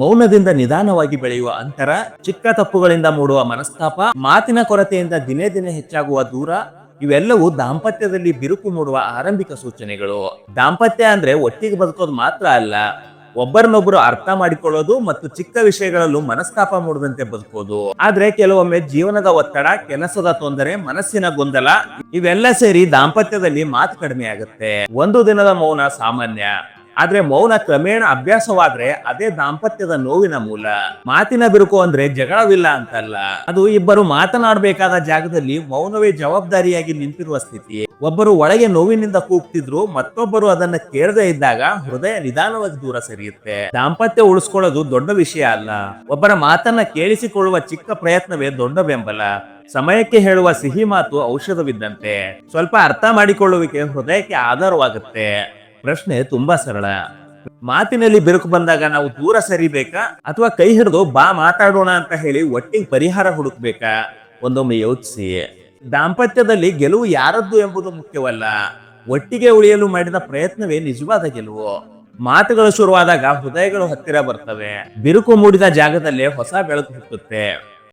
ಮೌನದಿಂದ ನಿಧಾನವಾಗಿ ಬೆಳೆಯುವ ಅಂತರ, ಚಿಕ್ಕ ತಪ್ಪುಗಳಿಂದ ಮೂಡುವ ಮನಸ್ತಾಪ, ಮಾತಿನ ಕೊರತೆಯಿಂದ ದಿನೇ ದಿನೇ ಹೆಚ್ಚಾಗುವ ದೂರ, ಇವೆಲ್ಲವೂ ದಾಂಪತ್ಯದಲ್ಲಿ ಬಿರುಕು ಮೂಡುವ ಆರಂಭಿಕ ಸೂಚನೆಗಳು. ದಾಂಪತ್ಯ ಅಂದ್ರೆ ಒಟ್ಟಿಗೆ ಬದುಕೋದು ಮಾತ್ರ ಅಲ್ಲ ಒಬ್ಬರನ್ನೊಬ್ಬರು ಅರ್ಥ ಮಾಡಿಕೊಳ್ಳೋದು ಮತ್ತು ಚಿಕ್ಕ ವಿಷಯಗಳಲ್ಲೂ ಮನಸ್ತಾಪ ಮೂಡದಂತೆ ಬದುಕೋದು. ಆದ್ರೆ ಕೆಲವೊಮ್ಮೆ ಜೀವನದ ಒತ್ತಡ, ಕೆಲಸದ ತೊಂದರೆ, ಮನಸ್ಸಿನ ಗೊಂದಲ, ಇವೆಲ್ಲ ಸೇರಿ ದಾಂಪತ್ಯದಲ್ಲಿ ಮಾತು ಕಡಿಮೆ ಆಗುತ್ತೆ ಒಂದು ದಿನದ ಮೌನ ಸಾಮಾನ್ಯ. ಆದ್ರೆ ಮೌನ ಕ್ರಮೇಣ ಅಭ್ಯಾಸವಾದ್ರೆ ಅದೇ ದಾಂಪತ್ಯದ ನೋವಿನ ಮೂಲ. ಮಾತಿನ ಬಿರುಕು ಅಂದ್ರೆ ಜಗಳವಿಲ್ಲ ಅಂತಲ್ಲ. ಅದು ಇಬ್ಬರು ಮಾತನಾಡಬೇಕಾದ ಜಾಗದಲ್ಲಿ ಮೌನವೇ ಜವಾಬ್ದಾರಿಯಾಗಿ ನಿಂತಿರುವ ಸ್ಥಿತಿ. ಒಬ್ಬರು ಒಳಗೆ ನೋವಿನಿಂದ ಕೂಗ್ತಿದ್ರು, ಮತ್ತೊಬ್ಬರು ಅದನ್ನ ಕೇಳದೆ ಇದ್ದಾಗ ಹೃದಯ ನಿಧಾನವಾಗಿ ದೂರ ಸರಿಯುತ್ತೆ. ದಾಂಪತ್ಯ ಉಳಿಸ್ಕೊಳ್ಳೋದು ದೊಡ್ಡ ವಿಷಯ ಅಲ್ಲ. ಒಬ್ಬರ ಮಾತನ್ನ ಕೇಳಿಸಿಕೊಳ್ಳುವ ಚಿಕ್ಕ ಪ್ರಯತ್ನವೇ ದೊಡ್ಡ ಬೆಂಬಲ. ಸಮಯಕ್ಕೆ ಹೇಳುವ ಸಿಹಿ ಮಾತು ಔಷಧವಿದ್ದಂತೆ. ಸ್ವಲ್ಪ ಅರ್ಥ ಮಾಡಿಕೊಳ್ಳುವಿಕೆ ಹೃದಯಕ್ಕೆ ಆಧಾರವಾಗುತ್ತೆ. ಪ್ರಶ್ನೆ ತುಂಬಾ ಸರಳ. ಮಾತಿನಲ್ಲಿ ಬಿರುಕು ಬಂದಾಗ ನಾವು ದೂರ ಸರಿಬೇಕಾ? ಅಥವಾ ಕೈ ಹಿಡಿದು ಬಾ ಮಾತಾಡೋಣ ಅಂತ ಹೇಳಿ ಒಟ್ಟಿಗೆ ಪರಿಹಾರ ಹುಡುಕ್ಬೇಕಾ? ಒಂದೊಮ್ಮೆ ಯೋಚಿಸಿ. ದಾಂಪತ್ಯದಲ್ಲಿ ಗೆಲುವು ಯಾರದ್ದು ಎಂಬುದು ಮುಖ್ಯವಲ್ಲ. ಒಟ್ಟಿಗೆ ಉಳಿಯಲು ಮಾಡಿದ ಪ್ರಯತ್ನವೇ ನಿಜವಾದ ಗೆಲುವು. ಮಾತುಗಳು ಶುರುವಾದಾಗ ಹೃದಯಗಳು ಹತ್ತಿರ ಬರ್ತವೆ. ಬಿರುಕು ಮೂಡಿದ ಜಾಗದಲ್ಲೇ ಹೊಸ ಬೆಳಕು ಹುಟ್ಟುತ್ತೆ.